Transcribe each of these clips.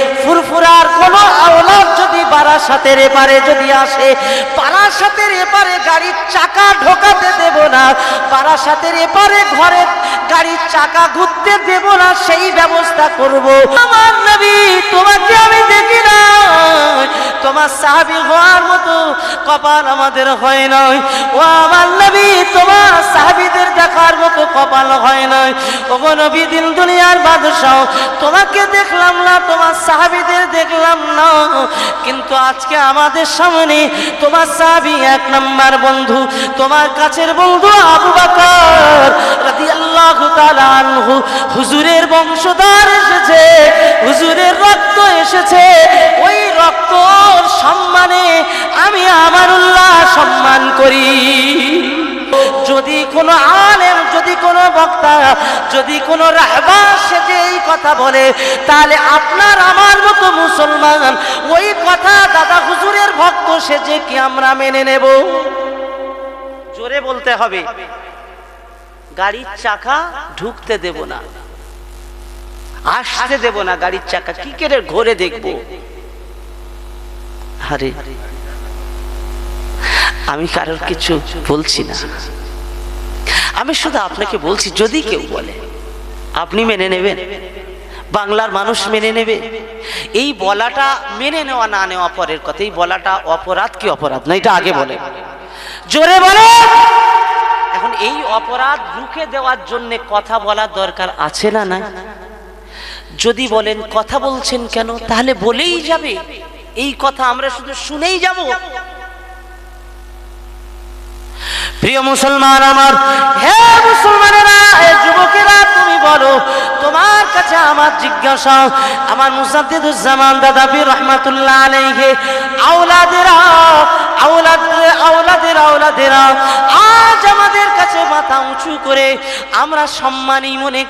ফুরফুরার কোন আওলাদ বারাসাতের এপারে যদি আসে বারাসাতের এপারে গাড়ির চাকা ঢোকাতে দেব না বারাসাতের এপারে ঘরে গাড়ির চাকা ঘুরতে দেব না, সেই ব্যবস্থা করব। আমার নবী, তোমাকে আমি দেখি না তোমার সাহাবি হওয়ার মতো কপাল আমাদের হয় নয় ও আমার নবী, তোমার সাহাবিদের দেখার মতো কপাল হয় নয় ও নবী দিন দুনিয়ার বাদশাহ, তোমাকে দেখলাম না, তোমার সাহাবিদের দেখলাম না। কিন্তু আজকে আমাদের সামনে তোমার সাবি এক নম্বর বন্ধু, তোমার কাছের বন্ধু আবু বাকর হুজুরের বংশধর এসেছে, হুজুরের রক্ত এসেছে। ওই রক্ত সম্মানে আমি আমার উল্লাহ সম্মান করি। যদি কোনো আলেম, যদি কোনো বক্তা, যদি কোনো রাহবা সেজে এই কথা বলে, তাহলে আপনার আমার মতো মুসলমান, ওই কথা দাদা হুজুরের ভক্ত সেজে কি আমরা মেনে নেব? জোরে বলতে হবে। গাড়ির চাকা ঢুকতে দেব না। আসতে দেব না গাড়ির চাকা। কি করে ঘুরে দেখব। আরে আমি কারোর কিছু বলছি না। আমি শুধু আপনাকে বলছি, যদি কেউ বলে, আপনি মেনে নেবেন। বাংলার মানুষ মেনে নেবে। এই বলাটা মেনে নেওয়া, না নেওয়া পরের কথা। এই বলাটা অপরাধ কি অপরাধ? না, এটা আগে বলে জোরে বলে এখন এই অপরাধ রুখে দেওয়ার জন্য কথা বলার দরকার আছে না না যদি বলেন, কথা বলছেন কেন? তাহলে বলেই যাবে। এই কথা আমরা শুধু শুনেই যাব। প্রিয় মুসলমান আমার হে মুসলমানেরা হে যুবকেরা বলো তোমার কাছে আমার জিজ্ঞাসা, আমার মুসাদ্দিদুজ্জামান রহমাতুল্লাহ আলাইহি, আওলাদেরা, আওলাদ, আওলাদের, আওলাদেরা, আজ আমাদের কাছে মাথা উঁচু করে আমরা মনে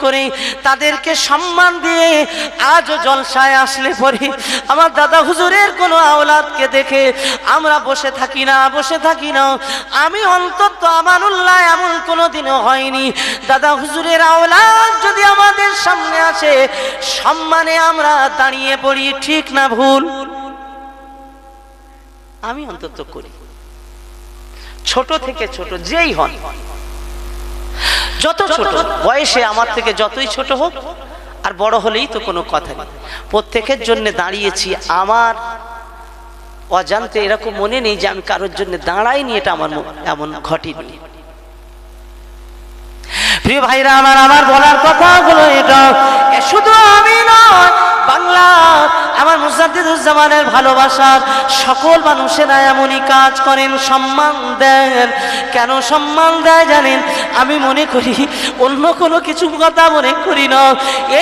তাদেরকে সম্মান দিয়ে জলসায় আসলে পরে আমার দাদা হুজুরের কোনো আওলাদকে দেখে আমরা বসে থাকি না, বসে থাকি না। আমি অন্তত আমানুল্লাহ এমন কোনো দিনও হয়নি। দাদা হুজুরের আওলাদ যদি আমাদের সামনে আসে সম্মানে আমরা দাঁড়িয়ে পড়ি ঠিক না ভুল? আমি অন্তত করি। ছোট থেকে ছোট যেই হন যত ছোট বয়সে আমার থেকে যতই ছোট হোক আর বড় হলেই তো কোনো কথা নেই। প্রত্যেকের জন্য দাঁড়িয়েছি আমার। অজান্তে এরকম মনে নেই যে আমি কারোর জন্য দাঁড়াইনি এটা আমার এমন ঘটেনি। প্রিয় ভাইরা আমার আমার বলার কথাগুলো এটা শুধু আমার ভালোবাসার সকল মানুষেরা এমনই কাজ করেন, সম্মান দেন। কেন সম্মান দেয় জানেন? আমি মনে করি, অন্য কোনো কিছু কথা মনে করি না।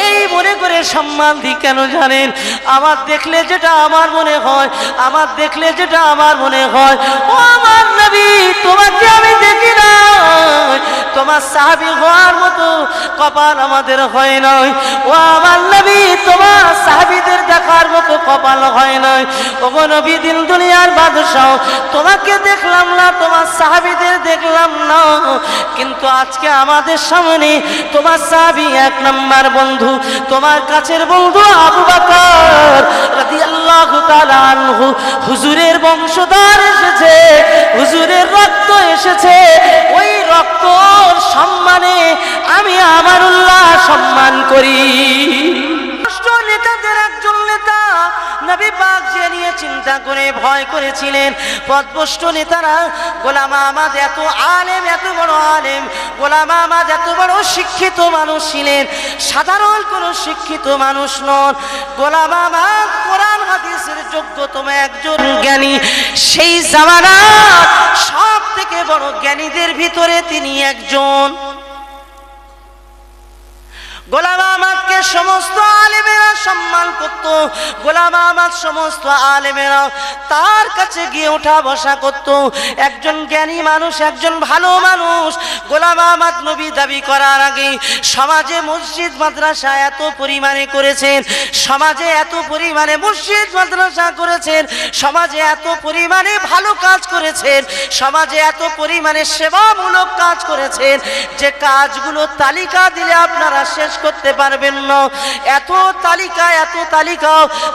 এই মনে করে সম্মান দিই কেন জানেন? আমার দেখলে যেটা আমার মনে হয়, আমার দেখলে যেটা আমার মনে হয়। ও আমার নবী, তোমাকে আমি দেখি না তোমার সাহাবি হওয়ার মতো কপাল আমাদের হয় নয় ও আমার নবী, তোমার সাহাবিদের দেখার মতো কপাল হয় নয় ও গো নবী দিন দুনিয়ার বাদশাহ, তোমাকে দেখলাম না, তোমার সাহাবিদের দেখলাম না। কিন্তু আজকে আমাদের সামনে তোমার সাহাবি এক নাম্বার বন্ধু, তোমার কাছের বন্ধু আবু বকর রাদিয়াল্লাহু তাআলা আনহু, হুজুরের বংশধর এসেছে, হুজুরের রক্ত এসেছে। ওই রক্ত সম্মানে আমি আমানুল্লাহ সম্মান করি। রাষ্ট্র নেতাদের নবী পাক যে নিয়ে চিন্তা করে ভয় করেছিলেন পদভষ্ট নেতারা, গোলাম আহমদ এত আলেম, এত বড় আলেম, গোলাম আহমদ এত বড় শিক্ষিত মানুষ ছিলেন, সাধারণ কোন শিক্ষিত মানুষ নন। গোলাম আহমদ কোরআন, হাদিসের যোগ্যতম একজন জ্ঞানী। সেই জামানার সব থেকে বড় জ্ঞানীদের ভিতরে তিনি একজন। গোলাম সমস্ত আলেমেরা সম্মান করত, গোলাম আহমদ সমস্ত আলেমেরা তার কাছে গিয়ে ওঠা বসা করত। একজন জ্ঞানী মানুষ, একজন ভালো মানুষ, গোলাম আহমদ নবী দাবি করার আগে সমাজে মসজিদ, মাদ্রাসা এত পরিমাণে করেছেন, সমাজে এত পরিমাণে মসজিদ, মাদ্রাসা করেছেন, সমাজে এত পরিমাণে ভালো কাজ করেছেন, সমাজে এত পরিমাণে সেবামূলক কাজ করেছেন, যে কাজগুলো তালিকা দিলে আপনারা শেষ করতে পারবেন না। এত তালিকা এত তালিকা।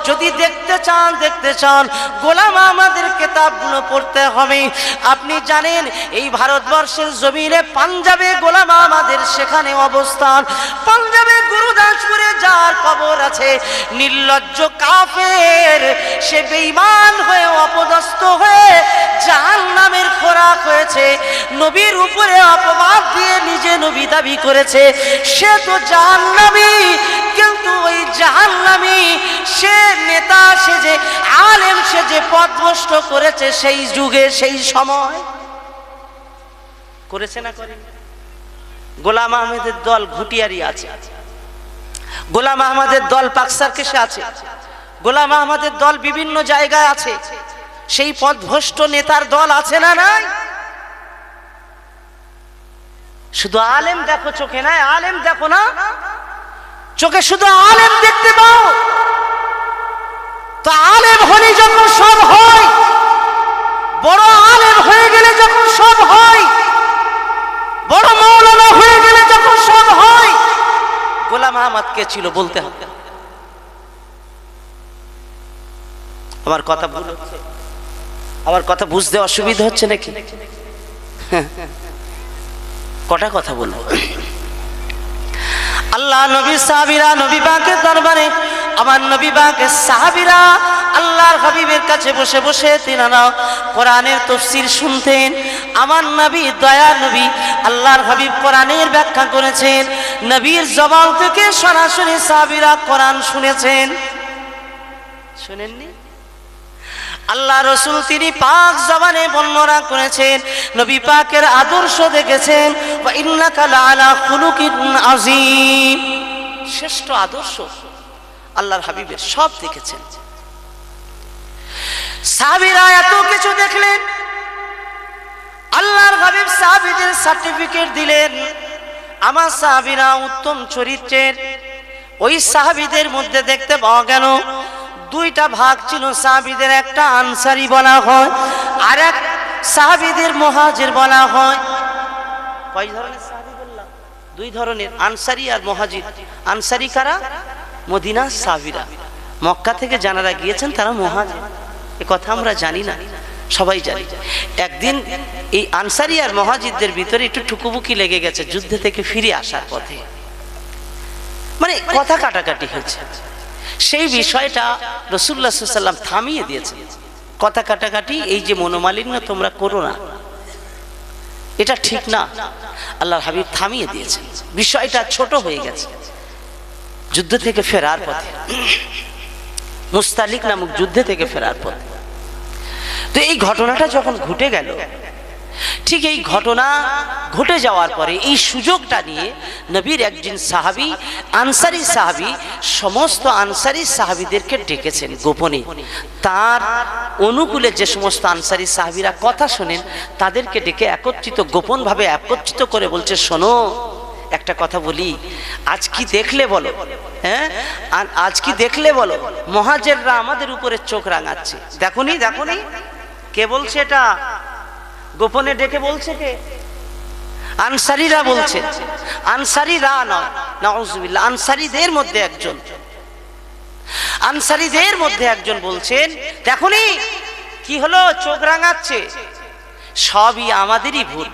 যদি দেখতে চান দেখতে চান, গোলাম আমাদের কেতাবগুলো পড়তে হবে। আপনি জানেন, এই ভারতবর্ষের জমিনে পাঞ্জাবে গোলাম আমাদের সেখানে অবস্থান। পাঞ্জাবে গুরুদাসপুরে যার কবর আছে। নির্লজ্জ কাফের, সে বেঈমান হয়ে, অপদস্থ হয়ে জাহান নামের খোরাক হয়েছে। নবীর উপরে অপবাদ দিয়ে নিজে নবী দাবি করেছে। সে তো জাহান্নামী, কিন্তু ওই জাহান্নামী সে নেতা, সে যে আলেম, সে যে পথভ্রষ্ট করেছে সেই যুগে সেই সময়। করেছে না করে গোলাম আহমেদের দল ঘুটিয়ারি আছে আছে। গোলাম আহমদের দল পাকসারকেশে আছে। গোলাম আহমদের দল বিভিন্ন জায়গায় আছে। সেই পথভ্রষ্ট নেতার দল আছে না নাই? শুধু আলেম দেখো চোখে নাই, আলেম দেখো না? চোখে শুধু আলেম দেখতে পাও। তো আলেম হলে যখন সব হয়, বড় আলেম হয়ে গেলে যখন সব হয়, বড় মৌলানা হয়ে গেলে আহমদ কে ছিল বলতে হবে। আমার কথা ভুল আমার কথা বুঝতে অসুবিধা হচ্ছে নাকি। কটা কথা বলব? আল্লাহ নবী সাহাবীরা নবী পাকের দরবারে আমার নবী পাকের সাহাবিরা আল্লাহর হাবিবের কাছে বসে বসে তিনারা কোরআনের তফসির শুনতেন। আমার নবী, দয়া নবী আল্লাহর হাবিব কোরআনের ব্যাখ্যা করেছেন। নবীর জবান থেকে সরাসরি সাহাবিরা কোরআন শুনেছেন। শুনেননি? আল্লাহ রসুল তিনি পাক জবানে বর্ণনা করেছেন, নবী পাকের আদর্শ দেখেছেন আযীম। শ্রেষ্ঠ আদর্শ। আল্লাহর হাবিবের সব দেখেছেন। সাহাবীরা এত কিছু দেখলেন। আল্লাহর হাবিব সাহাবীদের সার্টিফিকেট দিলেন। আমার সাহাবীরা উত্তম চরিত্রের। ওই সাহাবীদের মধ্যে দেখতে পাওয়া গেল, দুইটা ভাগ ছিল সাহাবিদের, একটা আনসারি বলা হয়, আর এক সাহাবিদের মহাজের বলা হয়। কয় ধরনের সাহাবি বললাম? দুই ধরনের, আনসারি আর মহাজির। আনসারি কারা? মদিনা সাবিরা। মক্কা থেকে যারা গিয়েছেন তারা মহাজির এ কথা আমরা জানি না, সবাই জানি। একদিন এই আনসারি আর মহাজিদদের ভিতরে একটু টুকুবুকি লেগে গেছে, যুদ্ধ থেকে ফিরে আসার পথে। মানে কথা কাটাকাটি হয়েছে। সেই বিষয়টা রসুল্লাহ সাল্লাম থামিয়ে দিয়েছে কথা কাটাকাটি, এই যে মনোমালিন্য তোমরা করো না, এটা ঠিক না। আল্লাহর হাবিব থামিয়ে দিয়েছেন। বিষয়টা ছোট হয়ে গেছে। যুদ্ধ থেকে ফেরার পথে। মুস্তালিক নামক যুদ্ধে থেকে ফেরার পথে। তো এই ঘটনাটা যখন ঘটে গেল, ঠিক এই ঘটনা ঘটে যাওয়ার পরে এই সুযোগটা নিয়ে নবীর একজন সাহাবি, আনসারি সাহাবি, সমস্ত আনসারি সাহাবিদেরকে ডেকেছেন গোপনে। তার অনুকূলে যে সমস্ত আনসারি সাহাবিরা কথা শোনেন, তাদেরকে ডেকে একত্রিত, গোপনভাবে একত্রিত করে বলছে, শোনো একটা কথা বলি, আজ কি দেখলে বলো? হ্যাঁ? আজ কি দেখলে বলো? মহাজেররা আমাদের উপরে চোখ রাঙাচ্ছে। দেখুনি দেখুনি? কে বলছে এটা? গোপনে ডেকে বলছে কে? আনসারিরা বলছে, আনসারিরা নয়, নাউজুবিল্লাহ, আনসারিদের মধ্যে একজন। আনসারিদের মধ্যে একজন বলছেন, দেখুনি? কি হলো? চোখ রাঙাচ্ছে। সবই আমাদেরই ভুল।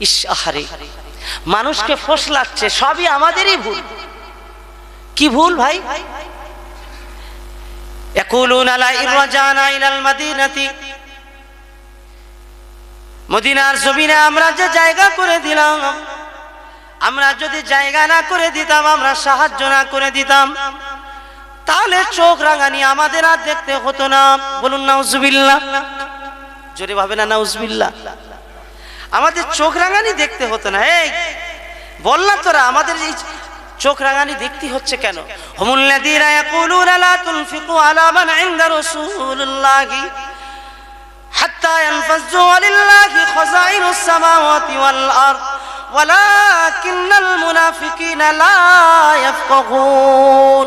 ইস, আহারে। মানুষকে ফসলাচ্ছে, সবই আমাদেরই ভুল। কি ভুল ভাই? মদিনার আমরা যে জায়গা করে দিলাম, আমরা যদি জায়গা না করে দিতাম, আমরা সাহায্য না করে দিতাম, তাহলে চোখ রাঙানি আমাদের আর দেখতে হতো না। বলুন নাউজবিল্লা জোরে ভাবে না উজবিল্লা আমাদের চোখ রাঙানি দেখতে হতো না। এই বললাম তোরা, আমাদের এই চোখ রাঙানি দেখতে হচ্ছে কেন? হুমুল্লাযীনা ইয়াকুলুনা লা তুনফিকু আলা মান মুনাফিকিনা লা ইয়াফকাহুন।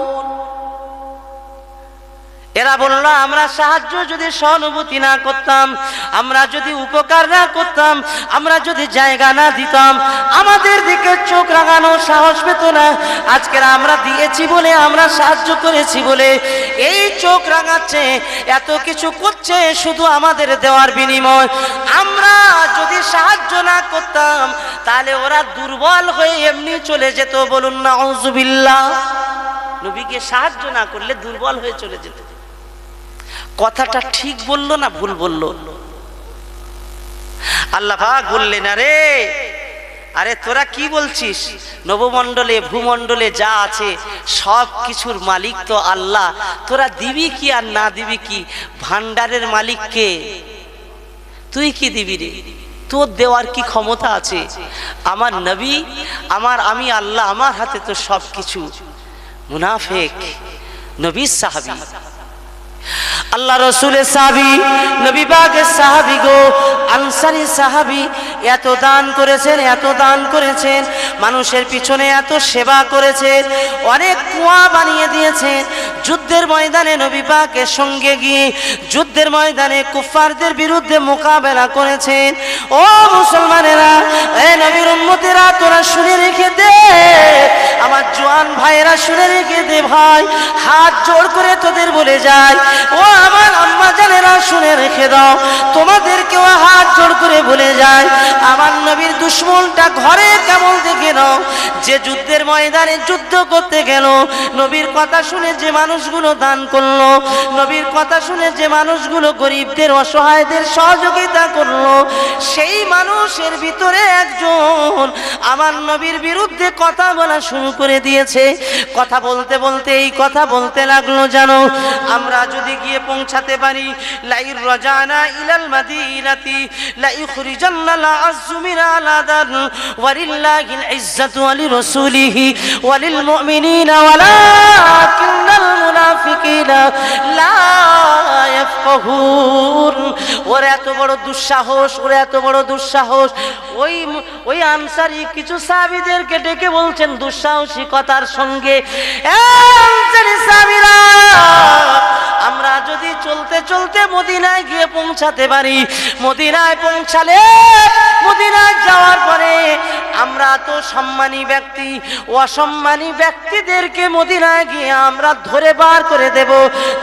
এরা বলল, আমরা সাহায্য যদি সহানুভূতি না করতাম, আমরা যদি উপকার না করতাম, আমরা যদি জায়গা না দিতাম, আমাদের দিকে চোখ রাগানো সাহস পেত না। আজকের আমরা দিয়েছি বলে, আমরা সাহায্য করেছি বলে। এই চোখ রাঙাচ্ছে, এত কিছু করছে শুধু আমাদের দেওয়ার বিনিময়। আমরা যদি সাহায্য না করতাম, তাহলে ওরা দুর্বল হয়ে এমনি চলে যেত। বলুন না অজুবিল্লাহ নবীকে সাহায্য না করলে দুর্বল হয়ে চলে যেত। কথাটা ঠিক বলল না ভুল বলল? আল্লাহ পাক বললেন, আরে আরে তোরা কি বলছিস? নবমণ্ডলে, ভূমণ্ডলে যা আছে, সব কিছুর মালিক তো আল্লাহ। তোরা দিবি কি আর না দিবি কি? ভান্ডারের মালিক কে? তুই কি দিবি রে? তোর দেওয়ার কি ক্ষমতা আছে? আমার নবী, আমার আমি আল্লাহ, আমার হাতে তো সব কিছু। মুনাফেক নবী সাহাবি। আল্লাহ রসুলের সাহাবি, নবী সাহাবি গো, আনসারি সাহাবি এত দান করেছেন, এত দান করেছেন, মানুষের পিছনে এত সেবা করেছেন, অনেক কুয়া বানিয়ে দিয়েছেন। যুদ্ধের ময়দানে নবী সঙ্গে গিয়ে যুদ্ধের ময়দানে কুফারদের বিরুদ্ধে মোকাবেলা করেছেন। ও মুসলমানেরা এ নবীর তোরা শুনে রেখে দে। আমার জোয়ান ভাইয়েরা শুনে রেখে দে ভাই। হাত জোর করে তোদের বলে যায় ও আমার আম্মা জানেরা, শুনে রেখে দাও। তোমাদেরকেও হাত জোর করে বলে যায় আমার নবীর দুশ্মনটা ঘরে কেমন দেখে নাও। যে যুদ্ধের ময়দানে যুদ্ধ করতে গেল। নবীর কথা শুনে যে মানুষগুলো দান করল, নবীর কথা শুনে যে মানুষগুলো গরিবদের, অসহায়দের সহযোগিতা করল, সেই মানুষের ভিতরে একজন আমার নবীর বিরুদ্ধে কথা বলা শুরু করে দিয়েছে। কথা বলতে বলতে, এই কথা বলতে লাগল জানো, আমরা যদি গিয়ে পৌঁছাতে পারি, লাইর রাজানা ইলাল মাদিনাতি লা ইখরিজান্না লা আযমিরা আলাদান ইজ্জাতু ওয়ালিল মুমিনিনা, ওয়ালাকিন্নাল মুনাফিকিনা, লা ইয়াফকাহুন। ওর এত বড় দুঃসাহস, ওর এত বড় দুঃসাহস। ওই ওই আনসারি কিছু সাহাবীদেরকে ডেকে বলছেন দুঃসাহসিকতার সঙ্গে, "এ আনসারী আমরা যদি চলতে চলতে মদিনায় গিয়ে পৌঁছাতে পারি, মদিনায় পৌঁছালে, মদিনায় যাওয়ার পরে আমরা তো সম্মানী ব্যক্তি, অসম্মানী ব্যক্তিদেরকে মদিনায় গিয়ে আমরা ধরে বার করে দেব,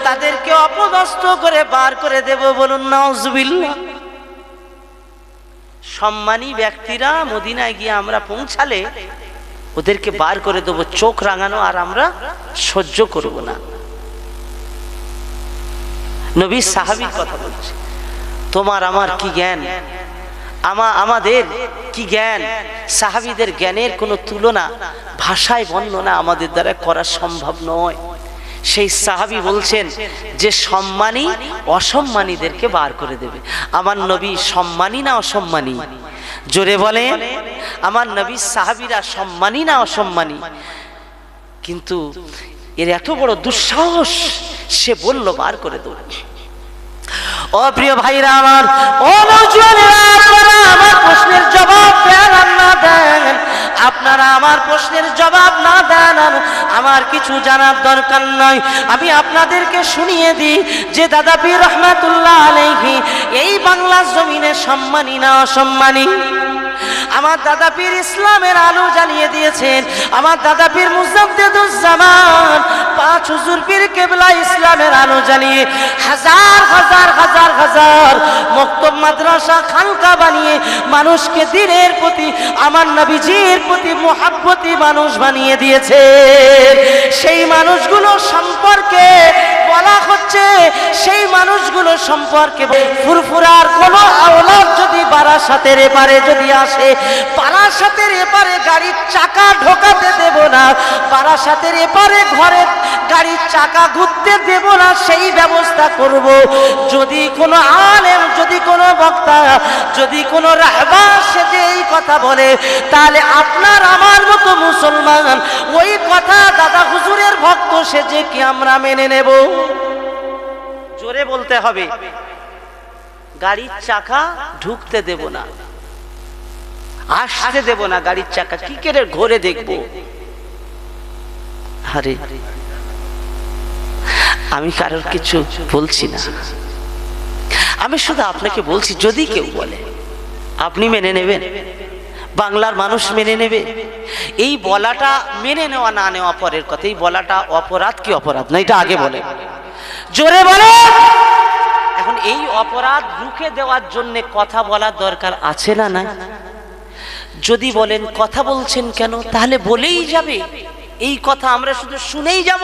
তাদেরকে অপদস্থ করে বার করে দেব বলুন, নাউজুবিল্লাহ। সম্মানী ব্যক্তিরা মদিনায় গিয়ে আমরা পৌঁছালে ওদেরকে বার করে দেবো, চোখ রাঙানো আর আমরা সহ্য করব না। নবী সাহাবির কথা বলছে। তোমার আমার কি জ্ঞান? আমা, আমাদের কি জ্ঞান? সাহাবিদের জ্ঞানের কোনো তুলনা ভাষায় বর্ণনা আমাদের দ্বারা করা সম্ভব নয়। সেই সাহাবি বলছেন যে সম্মানী অসম্মানীদেরকে বার করে দেবে। আমার নবী সম্মানী না অসম্মানী? জোরে বলে, আমার নবী সাহাবিরা সম্মানী না অসম্মানী? কিন্তু এর এত বড় দুঃসাহস, সে বলল, বার করে দেবে ও প্রিয় ভাইরা আমার আপনারা আমার প্রশ্নের জবাব দেন না দেন? আপনারা আমার প্রশ্নের জবাব না দেন আমার কিছু জানার দরকার নয় আমি আপনাদেরকে শুনিয়ে দিই যে দাদা পীর রহমাতুল্লাহ আলাইহি, এই বাংলার জমিনে সম্মানী না অসম্মানী? আমার দাদা পীর ইসলামের আলো জ্বালিয়ে দিয়েছেন। আমার দাদা পীর মুজাদ্দেদুজ্জামান, পাঁচ হুজুর পীর কেবলা ইসলামের আলো জ্বালিয়ে হাজার হাজার হাজার হাজার মক্তব মাদ্রাসা খানকা বানিয়ে মানুষকে দিনের প্রতি, আমার নবীজির প্রতি মোহাব্বতি মানুষ বানিয়ে দিয়েছে। সেই মানুষগুলো সম্পর্কে বলা হচ্ছে, সেই মানুষগুলো সম্পর্কে ফুরফুরার কোনো আওলাদ বারাসাতের এপারে যদি আসে বারাসাতের এপারে গাড়ির চাকা ঢোকাতে দেব না বারাসাতের এপারে ঘরে গাড়ির চাকা ঘুরতে দেব না, সেই ব্যবস্থা করব। যদি কোনো আলেম, যদি কোনো বক্তা, যদি কোনো রাহবা সেজে এই কথা বলে, তাহলে আপনার আমার মতো মুসলমান, ওই কথা দাদা হুজুরের ভক্ত সেজে কি আমরা মেনে নেব? জোরে বলতে হবে। গাড়ির চাকা ঢুকতে দেব না। আসতে দেব না গাড়ির চাকা, কি করে ঘুরে দেখব? আরে, আমি কারোর কিছু বলছি না। আমি শুধু আপনাকে বলছি, যদি কেউ বলে, আপনি মেনে নেবেন। বাংলার মানুষ মেনে নেবে। এই বলাটা মেনে নেওয়া, না নেওয়া পরের কথা। এই বলাটা অপরাধ কি অপরাধ? না, এটা আগে বলে জোরে বলে এখন এই অপরাধ রুখে দেওয়ার জন্য কথা বলার দরকার আছে না না যদি বলেন, কথা বলছেন কেন? তাহলে বলেই যাবে। এই কথা আমরা শুধু শুনেই যাব।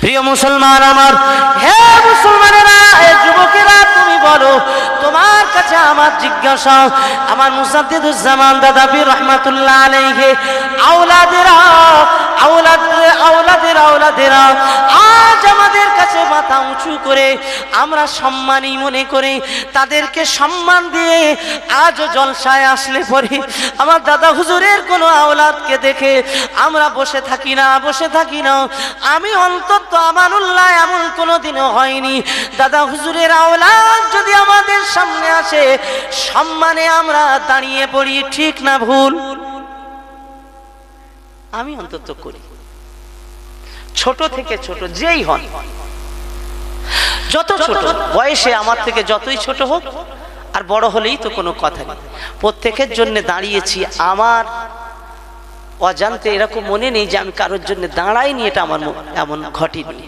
প্রিয় মুসলমান আমার, হে মুসলমানেরা, হে যুবকেরা, তুমি বলো, তোমার কাছে আমার জিজ্ঞাসা, আমার মুসাদ্দিদুজ্জামান দাদা বীর রহমাতুল্লাহ আলাইহি, আওলাদেরা আওলাদের আওলাদের, আওলাদেরা, আজ আমাদের কাছে মাথা উঁচু করে আমরা সম্মানী মনে করে তাদেরকে সম্মান দিয়ে আজও জলসায় আসলে পরে আমার দাদা হুজুরের কোনো আওলাদকে দেখে আমরা বসে থাকি না, বসে থাকি না। আমি অন্তত আমানুল্লাহ এমন কোনো দিনও হয়নি। দাদা হুজুরের আওলাদ যদি আমাদের সামনে আসে, সম্মানে আমরা দাঁড়িয়ে পড়ি, ঠিক না ভুল? আমি অন্তত করি। ছোট থেকে ছোট যেই হন, যত ছোট বয়সে আমার থেকে যতই ছোট হোক, আর বড় হলেই তো কোনো কথা নেই। প্রত্যেকের জন্য দাঁড়িয়েছি আমার, অজান্তে এরকম মনে নেই যে আমি কারোর জন্য দাঁড়াইনি, এটা আমার এমন ঘটেনি।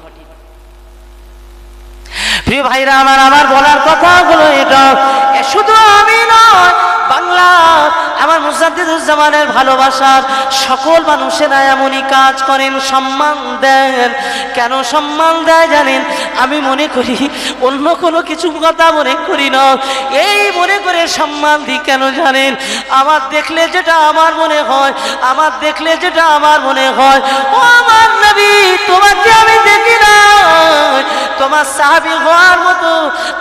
প্রিয় ভাইরা, আমার আমার বলার কথাগুলো এটা শুধু আমি নয়, বাংলা আমার মুজাদ্দিদুজ্জামানের ভালোবাসার সকল মানুষেরা এমনই কাজ করেন, সম্মান দেন। কেন সম্মান দেয় জানেন? আমি মনে করি, অন্য কোনো কিছু কথা মনে করি না। এই মনে করে সম্মান দিই কেন জানেন? আমার দেখলে যেটা আমার মনে হয়, আমার দেখলে যেটা আমার মনে হয়। ও আমার নবী, তোমাকে আমি দেখি না তোমার সাহাবি হওয়ার মতো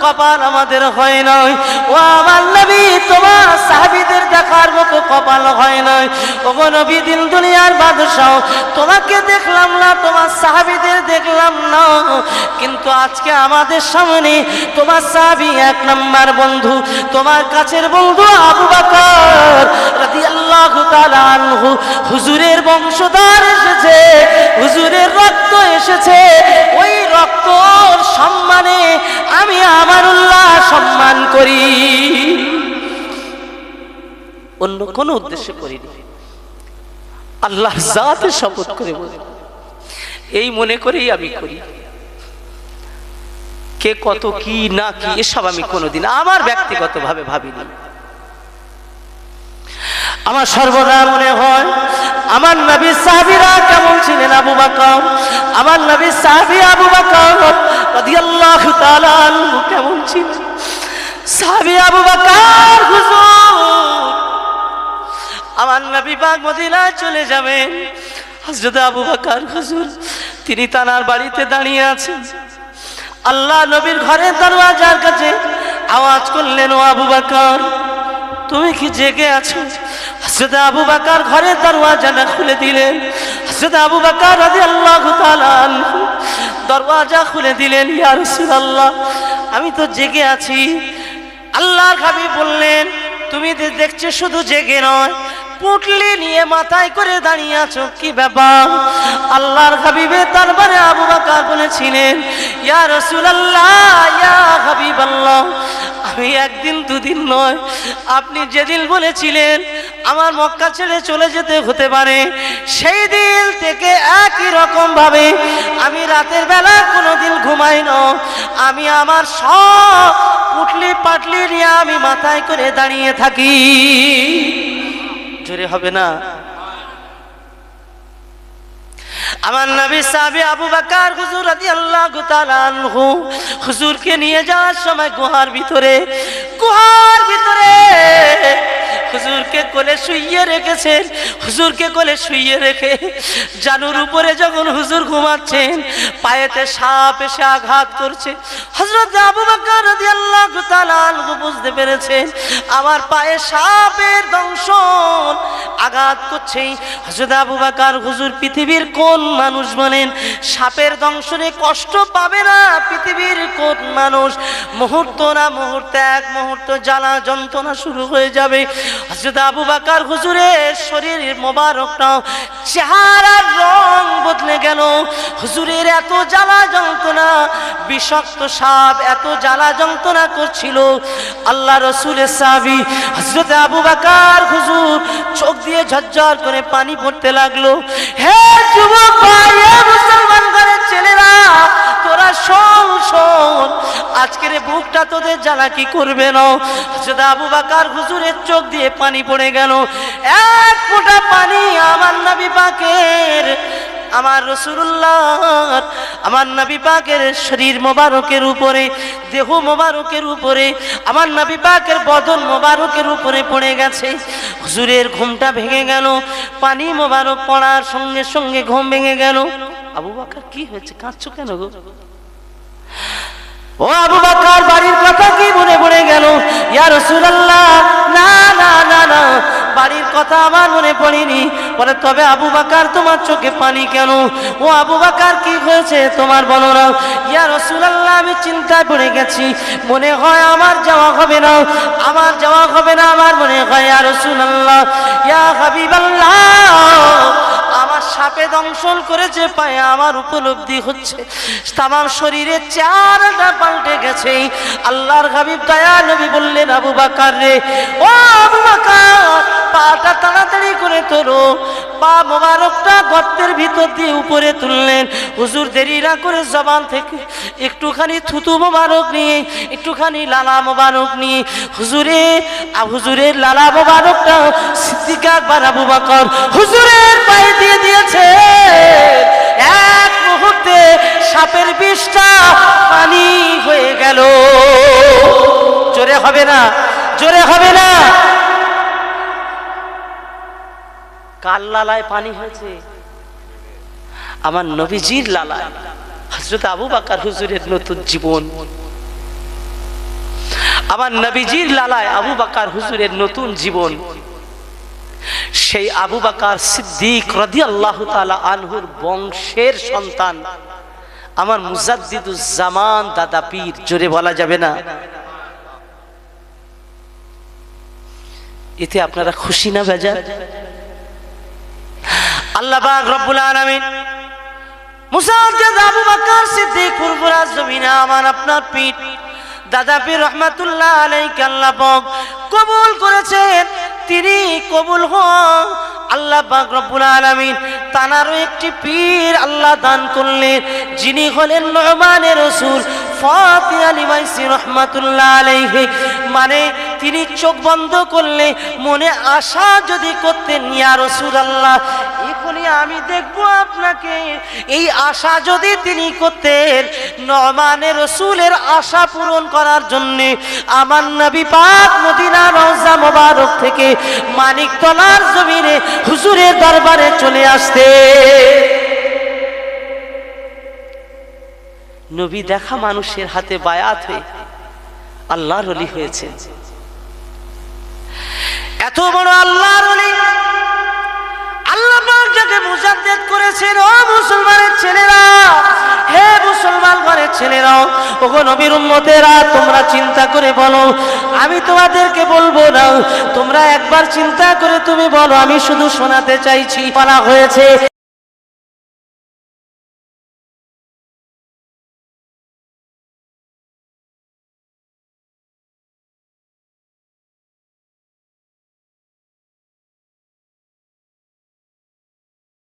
কপাল আমাদের হয় নয় ও আমার নবী, তোমার সাহাবিদের দেখার মতো কপাল হয় নয় ও নবী দিন দুনিয়ার বাদশাহ, তোমাকে দেখলাম না, তোমার সাহাবিদের দেখলাম না। কিন্তু আজকে আমাদের সামনে তোমার সাহাবি এক নাম্বার বন্ধু, তোমার কাছের বন্ধু আবু বকর রাদিয়াল্লাহু তাআলা আনহু, হুজুরের বংশধর এসেছে, হুজুরের রক্ত এসেছে। ওই রক্ত সম্মানে আমি আমানুল্লাহ সম্মান করি। অন্য কোনো উদ্দেশ্যে করিনি। আল্লাহ জাতে শপথ করে বলি। এই মনে করেই আমি করি। কে কত কি না কি এসব আমি কোনোদিন আমার ব্যক্তিগতভাবে ভাবিনি। আমার সর্বদা মনে হয়, আমার নবী সাহাবীরা কেমন ছিলেন আবু বকর? আমার নবী সাহাবী আবু বকর রাদিয়াল্লাহু তাআলা কেমন ছিলেন? সাহাবী আবু বকর আমার নবী পাক মদিনায় চলে যাবেন। হযরত আবু বকর হুজুর, তিনি তানার বাড়িতে দাঁড়িয়ে আছেন। আল্লাহ নবীর ঘরের দরওয়াজার কাছে আওয়াজ করলেন, ও আবু বকর, তুমি কি জেগে আছো? হযরত আবু বকর ঘরের দরওয়াজাটা খুলে দিলেন। হযরত আবু বকর তাআলা আনহু দরওয়াজা খুলে দিলেন, ইয়া রাসূলুল্লাহ, আমি তো জেগে আছি। আল্লাহর হাবিব বললেন, তুমি দেখছ শুধু জেগে নয় পুটলি নিয়ে মাথায় করে দাঁড়িয়ে আছো, কি ব্যাপার? আল্লাহর হাবিবে তারপরে আবু বকর বলেছিলেন, ইয়া রাসূলুল্লাহ, ইয়া হাবিবাল্লাহ, আমি একদিন দুদিন নয়, আপনি যেদিন বলেছিলেন আমার মক্কা ছেড়ে চলে যেতে হতে পারে, সেই দিন থেকে একই রকম ভাবে আমি রাতের বেলা কোনোদিন ঘুমাই না, আমি আমার সব পুটলি পাটলি নিয়ে আমি মাথায় করে দাঁড়িয়ে থাকি। জোরে হবে না আমার নবী সাহাবী আবু বকর হুজুর রাদিয়াল্লাহু তাআলা আনহু হুজুরকে নিয়ে যাওয়ার সময় গুহার ভিতরে গুহার ভিতরে হুজুরকে কোলে শুইয়ে রেখেছেন, হুজুরকে কোলে শুইয়ে রেখে জানুর উপরে যখন হুজুর ঘুমাচ্ছেন, পায়েতে সাপ এসে আঘাত করছে। হযরত আবু রাদিয়াল্লাহু তাআলা আনহু বুঝতে পেরেছেন, আমার পায়ে সাপের দংশন আঘাত করছে হযরত আবু বকর হুজুর পৃথিবীর কোন মানুষ বলেন, সাপের দংশনে কষ্ট পাবে না পৃথিবীর কোন মানুষ? মুহূর্ত না মুহূর্তে, এক মুহূর্ত জ্বালা যন্ত্রণা শুরু হয়ে যাবে। হযরত আবু বকর হুজুরের শরীরের মোবারকটা চেহারার রং বদলে গেল। হুজুরের এত জ্বালা যন্ত্রণা, বিষাক্ত সাপ এত জ্বালা যন্ত্রণা করছিল। আল্লাহ রসুলের সাবি হজরত আবু বাকার হুজুর চোখ দিয়ে ঝরঝর করে পানি পড়তে লাগল। হে যুবক! ছেলেরা, তোরা শোন শোন, আজকের বুকটা তোদের জ্বালা কি করবে না? সেটা আবু বাকার হুজুরের চোখ দিয়ে পানি পড়ে গেল। এক ফোঁটা পানি আমার নবী পাকের আমার রসুল্লাহ, আমার নবী পাকের শরীর মোবারকের উপরে, দেহ মোবারকের উপরে, আমার নবী পাকের বদন মোবারকের উপরে পড়ে গেছে। হুজুরের ঘুমটা ভেঙে গেল, পানি মোবারক পড়ার সঙ্গে সঙ্গে ঘুম ভেঙে গেল। আবু বাকার, কি হয়েছে? কাঁদছো কেন গো? ও আবু বাকার, বাড়ির কথা কি মনে পড়ে গেল? ইয়া রাসূলুল্লাহ, না না না না বাড়ির কথা আমার মনে পড়েনি। বলে তবে আবু বাকার তোমার চোখে পানি কেন? ও আবু বাকার কি হয়েছে তোমার বলো না ইয়া রাসূলুল্লাহ, আমি চিন্তায় পড়ে গেছি। মনে হয় আমার যাওয়া হবে না। আমার যাওয়া হবে না, আমার মনে হয়, ইয়া রসুলাল্লাহ, ইয়া হাবিবাল্লাহ। সাপে দংশন করেছে, পায়ে আমার উপলব্ধি হচ্ছে। তামাম শরীরে চারটা পাল্টে গেছে। আল্লাহর হাবিব দয়া নবী বললেন, আবু বাকার রে, ও আবু বাকার, পাটা তাড়াতাড়ি করে তোলো। পা মোবারকটা গর্তের ভিতর দিয়ে উপরে তুললেন। হুজুর, দেরি না করে জবান থেকে একটুখানি থুতু মোবারক নিয়ে, একটুখানি লালা মোবারক নিয়ে, হুজুরে হুজুরের লালা মোবারকটা সিদ্দিকা আকবর আবু বাকর, হুজুরের পায়ে দিয়ে দিয়ে দিয়েছে এক মুহূর্তে সাপের বিষটা পানি হয়ে গেল। জোরে হবে না, জোরে হবে না। কার লালায় পানি হয়েছে? আমার নবীজির লালায়। হজরত আবু বাকার হুজুরের নতুন জীবন। আমার নবীজির লালায় আবু বাকার হুজুরের নতুন জীবন। সেই আবু বাকার সিদ্দিক রদি আল্লাহ আনহুর বংশের সন্তান। আমার মুজাদ্দিদুজ্জামান দাদা পীর, জোরে বলা যাবে না। এতে আপনারা খুশি না বেজার? আল্লাহ রব্বুল আলামিন আপনার দাদা পীর রহমাতুল্লাহ আলাইহি আল্লাহ কবুল করেছেন। তিনি কবুল হন আল্লাহ রব্বুল আলামিন তানারও একটি পীর আল্লাহ দান করলেন। যিনি হলেন নয়মানের রসুল ফাতি আলী মাইসি রহমাতুল্লাহ আলাইহি। মানে তিনি চোখ বন্ধ করলে মনে আশা যদি করতেন, ইয়া রাসূলুল্লাহ, এখনই আমি দেখব আপনাকে। এই আশা যদি তিনি করতেন নমানের রসুলের আশা পূরণ করার জন্যে আমার নবী পাক মদিনা রওজা মোবারক থেকে মানিকতলার জমিনে হুজুরের দরবারে চলে আসতে। নবী দেখা মানুষের হাতে বায়াত হয়ে আল্লাহর অলি হয়েছে। এত বড় আল্লাহর আল্লাহ পাক যাকে মুজাদ্দেদ করেছেন, ও মুসলমানের ছেলেরা, হে মুসলমান ঘরের ছেলেরা, ওগো নবীর উম্মতেরা, তোমরা চিন্তা করে বলো, আমি তোমাদেরকে বলব না, তোমরা একবার চিন্তা করে তুমি বলো, আমি শুধু শোনাতে চাইছি, বলা হয়েছে।